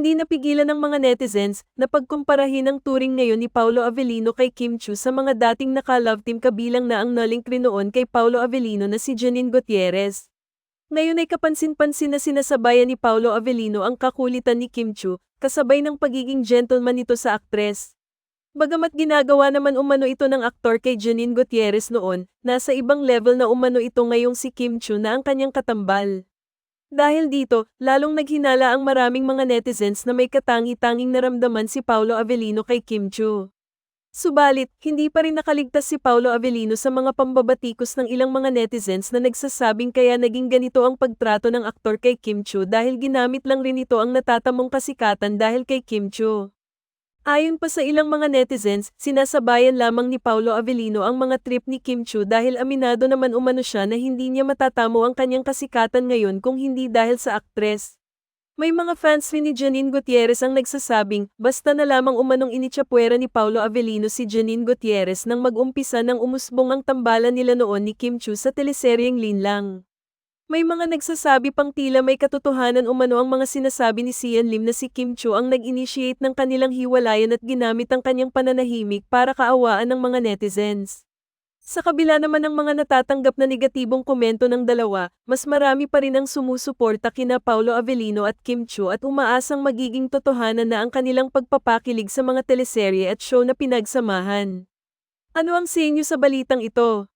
napigilan ng mga netizens na pagkumparahin ang turing ngayon ni Paulo Avellino kay Kim Chu sa mga dating naka-love team kabilang na ang nalink rin noon kay Paulo Avellino na si Janine Gutierrez. Ngayon ay kapansin-pansin na sinasabayan ni Paulo Avellino ang kakulitan ni Kim Chu, kasabay ng pagiging gentleman nito sa aktres. Bagamat ginagawa naman umano ito ng aktor kay Janine Gutierrez noon, nasa ibang level na umano ito ngayong si Kim Chu na ang kanyang katambal. Dahil dito, lalong naghinala ang maraming mga netizens na may katangi-tanging naramdaman si Paulo Avellino kay Kim Chu. Subalit, hindi pa rin nakaligtas si Paulo Avellino sa mga pambabatikos ng ilang mga netizens na nagsasabing kaya naging ganito ang pagtrato ng aktor kay Kim Chu dahil ginamit lang rin ito ang natatamong kasikatan dahil kay Kim Chu. Ayon pa sa ilang mga netizens, sinasabayan lamang ni Paulo Avellino ang mga trip ni Kim Chu dahil aminado naman umano siya na hindi niya matatamo ang kanyang kasikatan ngayon kung hindi dahil sa aktres. May mga fans rin ni Janine Gutierrez ang nagsasabing, basta na lamang umanong inityapwera ni Paulo Avellino si Janine Gutierrez nang mag-umpisa ng umusbong ang tambalan nila noon ni Kim Chu sa teleseryeng Linlang. May mga nagsasabi pang tila may katotohanan umano ang mga sinasabi ni Sian Lim na si Kim Cho ang nag-initiate ng kanilang hiwalayan at ginamit ang kanyang pananahimik para kaawaan ng mga netizens. Sa kabila naman ng mga natatanggap na negatibong komento ng dalawa, mas marami pa rin ang sumusuporta kina Paulo Avellino at Kim Cho at umaasang magiging totohanan na ang kanilang pagpapakilig sa mga teleserye at show na pinagsamahan. Ano ang sa sa balitang ito?